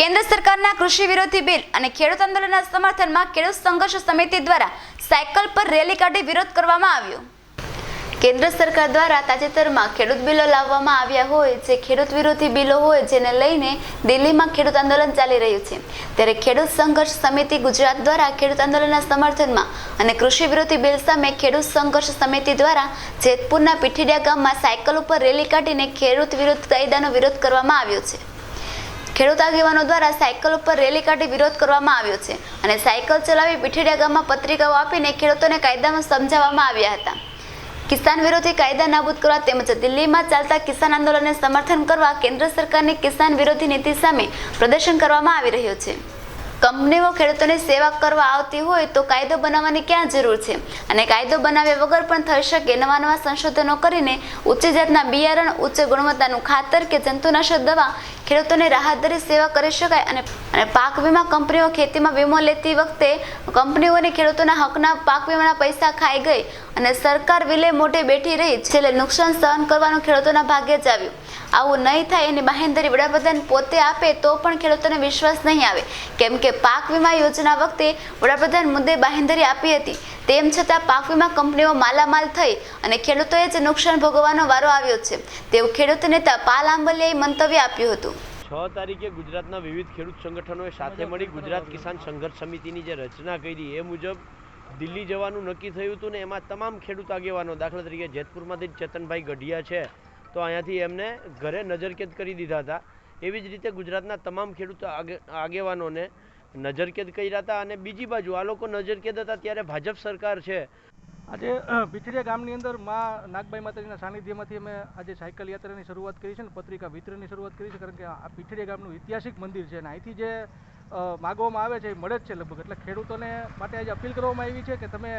કેન્દ્ર સરકારના કૃષિ વિરોધી બિલ અને ખેડૂત આંદોલનના સમર્થનમાં ખેડૂત સંઘર્ષ સમિતિ દ્વારા સાયકલ પર રેલી કાઢી વિરોધ કરવામાં આવ્યો. કેન્દ્ર સરકાર દ્વારા તાજેતરમાં ખેડૂત બિલો લાવવામાં આવ્યા હોય, જે ખેડૂત વિરોધી બિલો હોય, જેને લઈને દિલ્હીમાં ખેડૂત આંદોલન ચાલી રહ્યું છે. ત્યારે ખેડૂત સંઘર્ષ સમિતિ ગુજરાત દ્વારા ખેડૂત આંદોલનના સમર્થનમાં અને કૃષિ વિરોધી બિલ સામે ખેડૂત સંઘર્ષ સમિતિ દ્વારા જેતપુરના પીઠીડિયા ગામમાં સાયકલ ઉપર રેલી કાઢીને ખેડૂત વિરોધ કાયદાનો વિરોધ કરવામાં આવ્યો છે. ખેડૂત આગેવાનો દ્વારા સાયકલ ઉપર રેલી કાઢી વિરોધ કરવામાં આવ્યો છે અને સાયકલ ચલાવી પીઠેડિયા ગામમાં પત્રિકાઓ આપીને ખેડૂતોને કાયદામાં સમજાવવામાં આવ્યા હતા. કિસાન વિરોધી કાયદા નાબૂદ કરવા તેમજ દિલ્હીમાં ચાલતા કિસાન આંદોલનને સમર્થન કરવા કેન્દ્ર સરકારની કિસાન વિરોધી નીતિ સામે પ્રદર્શન કરવામાં આવી રહ્યું છે. કંપનીઓ ખેડૂતોની સેવા કરવા આવતી હોય તો કાયદો બનાવવાની ક્યાં જરૂર છે? અને કાયદો બનાવ્યા વગર પણ થઈ શકે નવા નવા સંશોધનો કરીને ઉચ્ચ જાતના બિયારણ, ઉચ્ચ ગુણવત્તાનું ખાતર કે જંતુનાશક દવા ખેડૂતોને રાહતદારી સેવા કરી શકાય અને અને પાક વીમા કંપનીઓ ખેતીમાં વીમો લેતી વખતે કંપનીઓને ખેડૂતોના હકના પાક વીમાના પૈસા ખાઈ ગઈ અને સરકાર વિલે મોઢે બેઠી રહી, છેલ્લે નુકસાન સહન કરવાનું ખેડૂતોના ભાગ્યે જ આવ્યું. આવું નહીં થાય એની બાહેંધરી વડાપ્રધાન પોતે આપે તો પણ ખેડૂતોને વિશ્વાસ નહીં આવે. કેમ કે પાક વીમા યોજના વખતે વડાપ્રધાન મુદ્દે બાહેંધરી આપી હતી. તેમ છતાં પાક વીમા કંપનીઓ માલામાલ થઈ અને ખેડૂતોએ જ નુકસાન ભોગવવાનો વારો આવ્યો છે. તેવું ખેડૂત નેતા પાલ આંબલિયાએ મંતવ્ય આપ્યું હતું. છ તારીખે ગુજરાતના વિવિધ ખેડૂત સંગઠનોએ સાથે મળી ગુજરાત કિસાન સંઘર્ષ સમિતિની જે રચના કરી એ મુજબ દિલ્હી જવાનું નક્કી થયું હતું ને એમાં તમામ ખેડૂત આગેવાનો દાખલા તરીકે જેતપુરમાંથી ચેતનભાઈ ગઢિયા છે. તો અહીંયાથી એમને ઘરે નજરકેદ કરી દીધા હતા. એવી જ રીતે ગુજરાતના તમામ ખેડૂત આગે, આગેવાનોને નજરકેદ કર્યા હતા અને બીજી બાજુ આ લોકો નજરકેદ હતા ત્યારે ભાજપ સરકાર છે. આજે પીઠડિયા ગામની અંદરમાં નાગબાઈ માતાજીના સાનિધ્યમાંથી અમે આજે સાયકલ યાત્રાની શરૂઆત કરી છે ને પત્રિકા વિતરણની શરૂઆત કરી છે, કારણ કે આ પીઠડિયા ગામનું ઐતિહાસિક મંદિર છે અને અહીંથી જે માગવામાં આવે છે એ મળે જ છે લગભગ. એટલે ખેડૂતોને માટે આજે અપીલ કરવામાં આવી છે કે તમે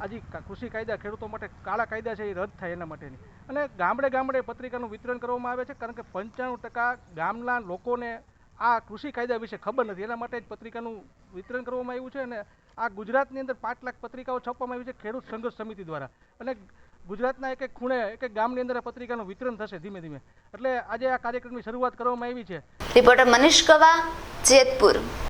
આજે કૃષિ કાયદા ખેડૂતો માટે કાળા કાયદા છે એ રદ થાય એના માટેની. અને ગામડે ગામડે પત્રિકાનું વિતરણ કરવામાં આવે છે કારણ કે પંચાણું ટકા ગામના લોકોને આ કૃષિ કાયદા વિશે ખબર નથી. એના માટે જ પત્રિકાનું વિતરણ કરવામાં આવ્યું છે અને આ ગુજરાતની અંદર પાંચ લાખ પત્રિકાઓ છાપવામાં આવી છે ખેડૂત સંઘર્ષ સમિતિ દ્વારા. અને ગુજરાતના એક એક ખૂણે એક એક ગામની અંદર આ પત્રિકાનું વિતરણ થશે ધીમે ધીમે. એટલે આજે આ કાર્યક્રમની શરૂઆત કરવામાં આવી છે. રિપોર્ટર મનીષ કવા, જેતપુર.